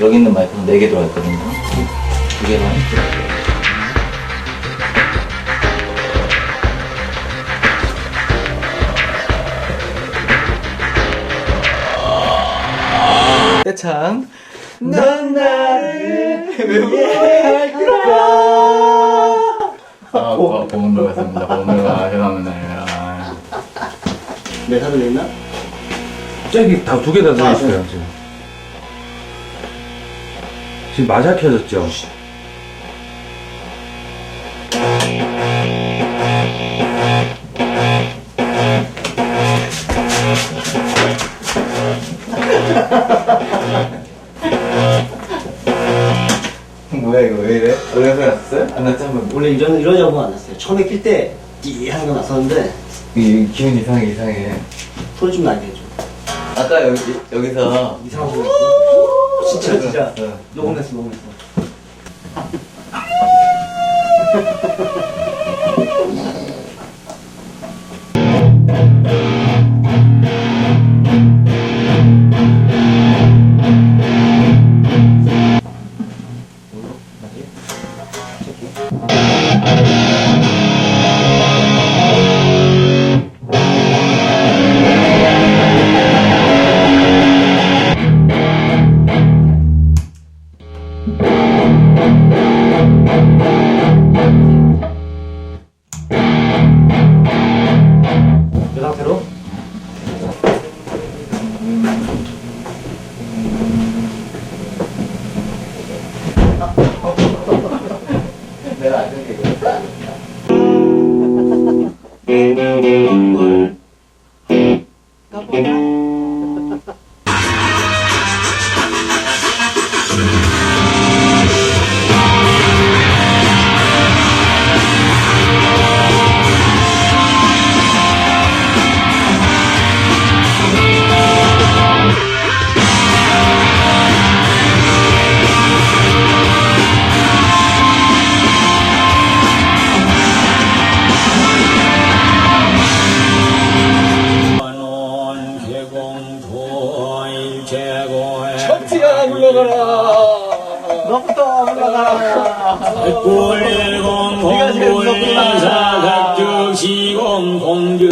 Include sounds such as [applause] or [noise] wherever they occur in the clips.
여기 있는 마이크는 4개 들어가 있거든요. 두 개만. 떼창. 넌 나를 위해할까? 아, 고, 고문 배웠습니다. 고문 배워. 죄송합니다. 아. 내 사도 있나? 저기 다 두 개 다 들어있어요 지금 지금 마잘 켜졌죠? [laughs] 뭐야 이거 왜 이래? 노래 소리 났어요? 안 났지 한번 원래 이런, 이런 작업 안 났어요. 처음에 킬 때, 띠 하는 거 났었는데, 이 기분 이상해 이상해 소리 좀 나게 해줘. 아까 여기 여기서 이상한 소리 났어. 진짜, 진짜. 어. 녹음했어, 녹음했어. 척지 물러가라. 너부터 올라가라. 꿀공 네가 제일 무섭구나. 공불사 각적 시공 공주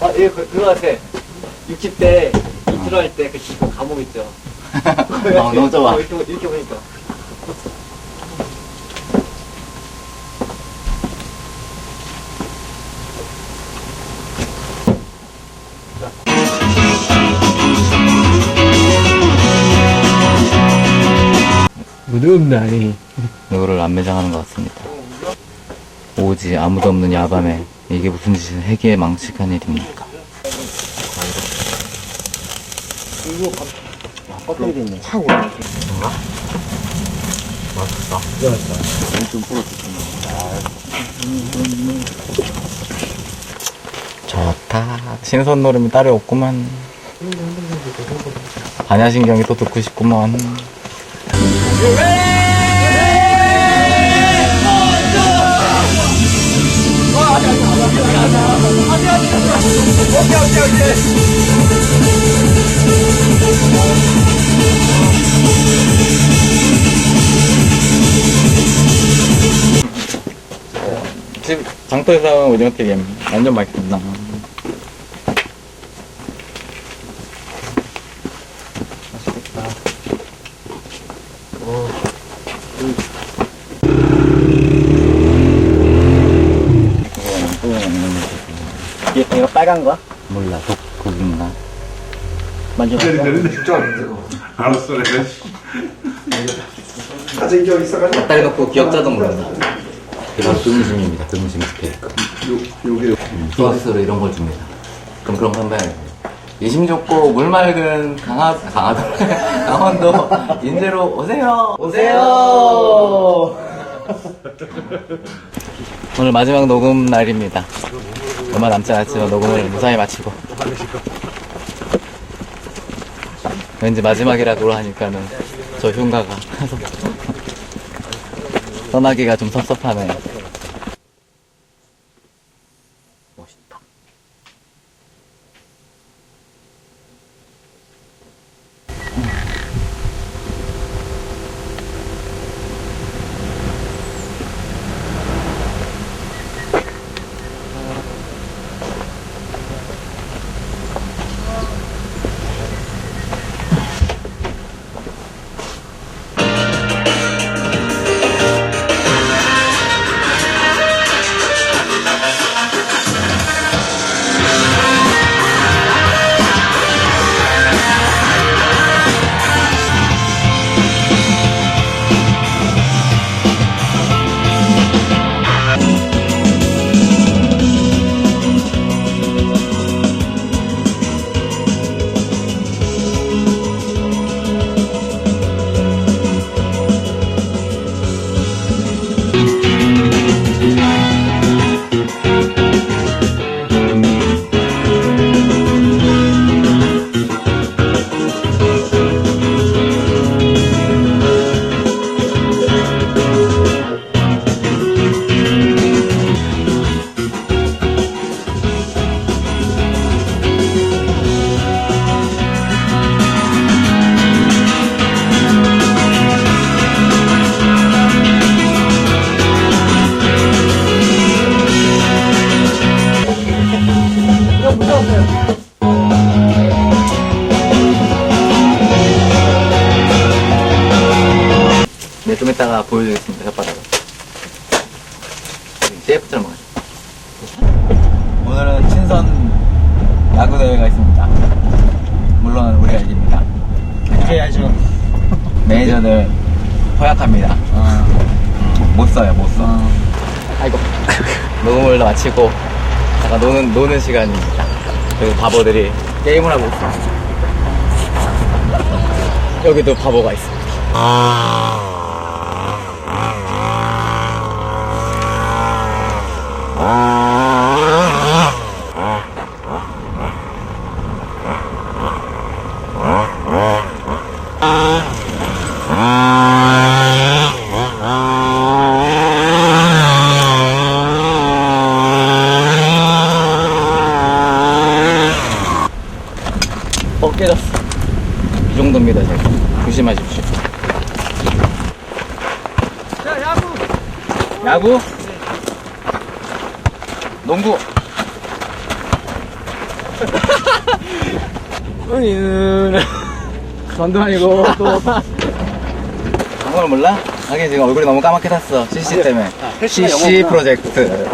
아, 예, 그, 그거 같아. 60대 인트로 할 때그 감옥 있죠. [laughs] 어, 너무 좁아 어, 이렇게, 이렇게 보니까. 무덤나이 이거를 안 매장하는 것 같습니다. 오지 아무도 없는 야밤에 이게 무슨 짓을 해기에 망측한 일입니까? 껍데기 있네. 좋다. 신선 노름이 따로 없구만. 반야신경이 또 듣고 싶구만. 집 장터에서 오징어 튀김 완전 맛있습니다. 빨간 거? 몰라 독 독인가? 만져봐. 알았어, 내가. 닭다리 넣고 기억자도 모른다. 이런 등심입니다. 등심 스테이크. 음, 서비스로 이런 걸 줍니다. 그럼 그런 거 한번 해야지. 인심 좋고 물 맑은 강화 강화도 [laughs] 강원도 인제로 오세요. 오세요. 오늘 마지막 녹음 날입니다. 얼마 남지 않았지만 녹음을 무사히 마치고. 왠지 마지막이라고 하니까는 저 흉가가 [laughs] 떠나기가 좀 섭섭하네요. 허약합니다. 못 써요, 못 써. 아이고. [laughs] 녹음을 마치고, 잠깐 노는, 노는 시간입니다. 그리고 바보들이 게임을 하고 있습니다. 여기도 바보가 있습니다. 어, 깨졌어. 이 정도입니다, 제가. 조심하십시오. 자, 야구. 야구? 농구? [laughs] 은이는 전도 아니고 또 정말 몰라? 하긴 지금 얼굴이 너무 까맣게 탔어. CC 때문에. 헬스가 CC. 프로젝트.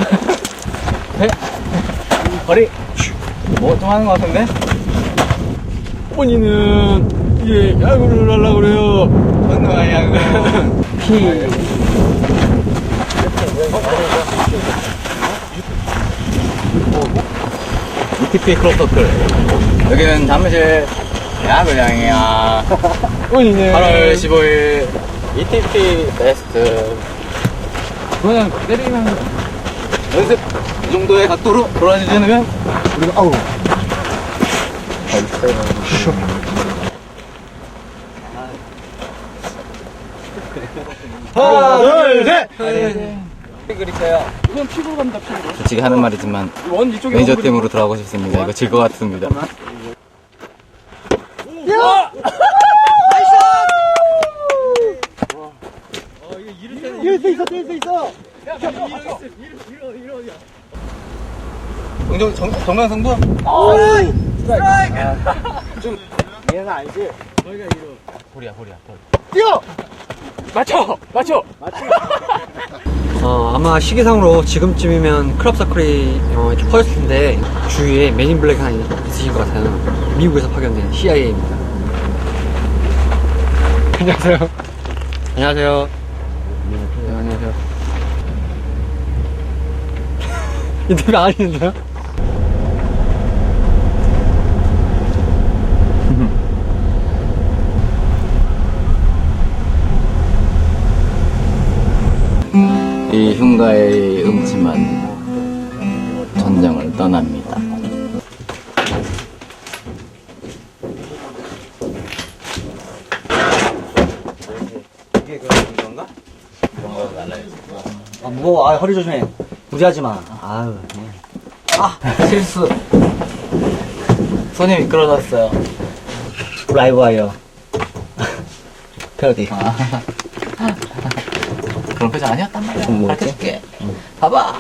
네? 허리? 뭐좀 하는 것 같은데? 본인은 예 야구를 하려고 그래요. 운동화 야구. 피. ETP 크로서클. 여기는 잠실 야구장이야. 본인은 8월 15일 ETP 베스트 그냥 때리면 연습 이 정도의 각도로 돌아주시면 우리가 아우 하나 간다 피부 솔직히 하는 말이지만 매니저 팀으로 들어가고 싶습니다. 이거 질 것 같습니다. 정정 정, 정강 아, 좀 얘는 알지? 저희가 이거 볼이야 볼이야 볼. 뛰어! 맞춰! 맞춰! 맞춰! 어, 아마 시기상으로 지금쯤이면 클럽서클이 어, 이렇게 퍼졌을 텐데 주위에 메인 블랙 하나 있으신 것 같아요 미국에서 파견된 CIA입니다 안녕하세요. 안녕하세요. 네, 안녕하세요. 인터뷰 안 했는데요? 이 흉가의 음침한 전쟁을 떠납니다. 이게 그런 건가? 그런 아 무거워. 아 허리 조심해. 무리하지 마. 아유. 아 [laughs] 실수. 손이 미끄러졌어요. 라이브 와이어. [laughs] 패러디. 아. 그런 표정 아니었단 말이야. 뭐 가르쳐 줄게. 뭐. 봐봐.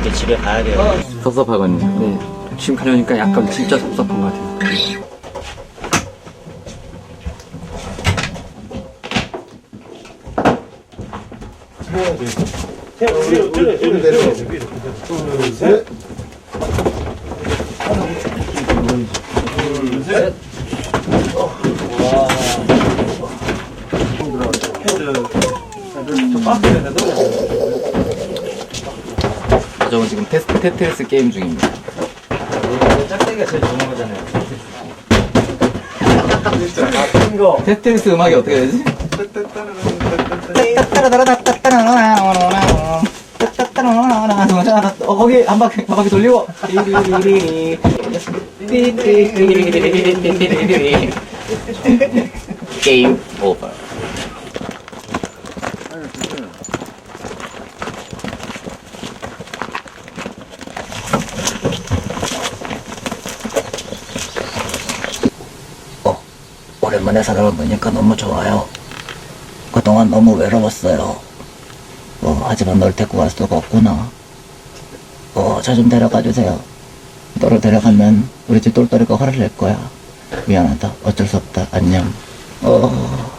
이제 집에 가야 돼요. 어. 섭섭하거든요. 어. 네. 지금 가려니까 약간 진짜 섭섭한 것 같아요. 둘셋 저건 지금 테스, 테트리스 게임 중입니다. 짝대기가 제일 좋은 거잖아요. 테트리스 음악이 어떻게 되지? 풍선 하나 어, 거기 한 바퀴 한 바퀴 돌리고 게임 오버. 어, 오랜만에 사람을 보니까 너무 좋아요. 그동안 너무 외로웠어요. 어, 하지만 널 데리고 갈 수가 없구나. 여보 저 좀 데려가 주세요. 너를 데려가면 우리 집 똘똘이가 화를 낼 거야. 미안하다. 어쩔 수 없다. 안녕. 어...